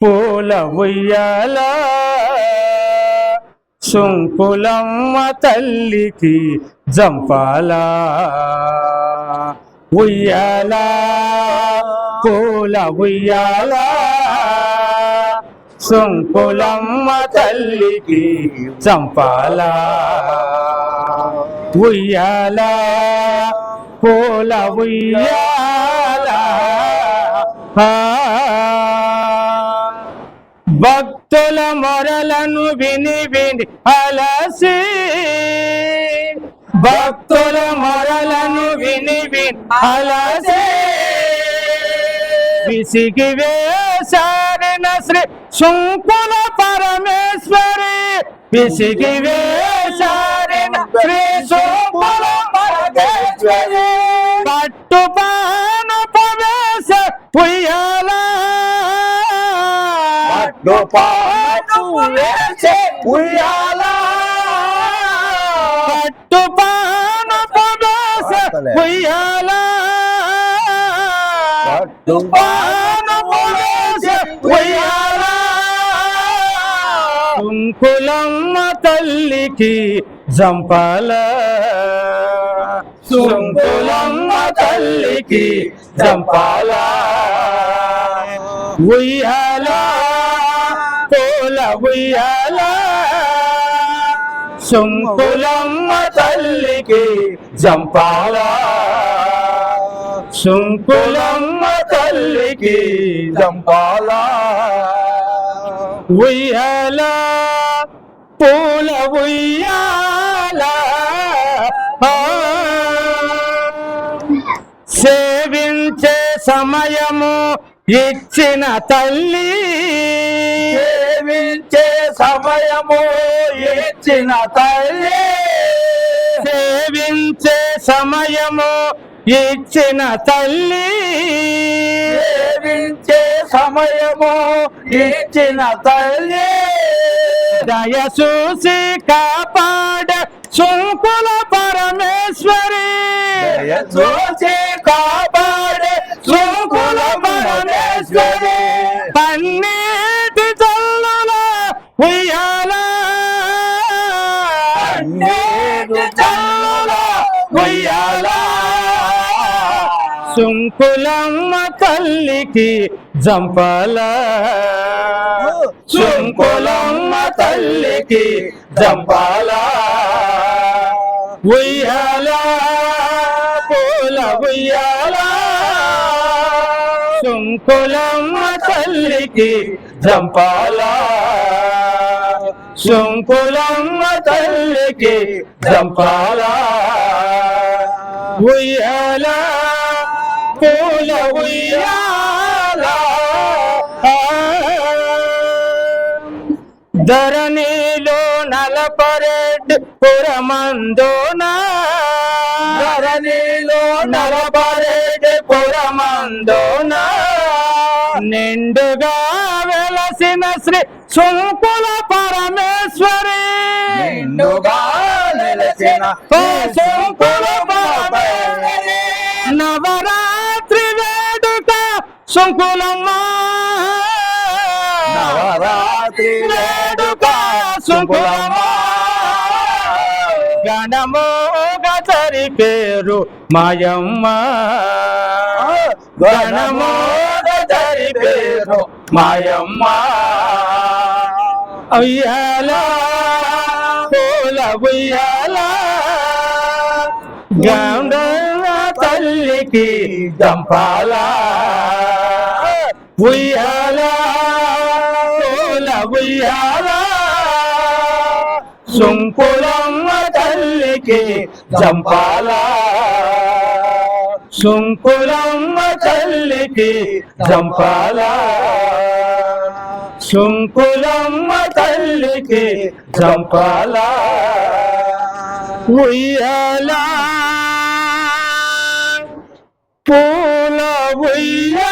పూల ఉయ్యాల సుంకులమ్మ తల్లికి జంపాల ఉయ్యాల పూల ఉయ్యాల సుంకులమ్మ తల్లికి జంపాల ఉయ్యాల పూల ఉయ్యాల భక్తుల మొరలను విని విని అలసి భక్తుల మొరలను విని విని అలసి విసిగి వేశారిన శ్రీ శుంకుల పరమేశ్వరి. విసిగి వేశారిన శ్రీ శుంకుల పరమేశ్వరి. కుంకులమ్మ తల్లికి జంపాల సుంకులమ్మ తల్లికి జంపాల ఉయ్యాల పూల ఉయ్యాల సుంకులమ్మ తల్లికి జంపాల? సుంకులమ్మ తల్లికి జంపాల? ఉయ్యాల? పూల ఉయ్యాల సేవించే సమయము ఇచ్చిన తల్లి సేవించే సమయము ఇచ్చిన తల్లి. సేవించే సమయము ఇచ్చిన తల్లి. సేవించే సమయము ఇచ్చిన తల్లి. దయచూసి కాపాడ సుంకుల పరమేశ్వరి. చూసి కాపాడే సుంకులమ్మ తల్లికి జంపాల? సుంకులమ్మ తల్లికి జంపాల? ఉయ్యాల పూల ఉయ్యాల సుంకులమ్మ తల్లికి జంపాల? శంకులమ్మ తల్లికి చంపాలా ఉయ్యాల పూల ఉయ్యాల. ధరణిలో నలపరెడ్ పురమందున ధరణిలో నలపరెడ్ పురమందున నిండుగా వెలసిన శ్రీ శంకుల పరమేశ్వరి నవరాత్రి వేడుక సుంకులమ్మ నవరాత్రి వేడుక సుంకులమ్మ గణమోగ సరి పేరు మాయమ్మ. గణమోగ సరి పేరు మాయమ్మ. ఉయ్యాల పూల ఉయ్యాల? గంగన్న తల్లికి దంపాలా ఉయ్యాల? పూల ఉయ్యాల? సుంకులమ్మ తల్లికి దంపాలా సుంకులమ్మ తల్లికి దంపాలా శంకులమ్మ తల్లికి చంపాల ఉయ్యాల. పూల ఉయ్యా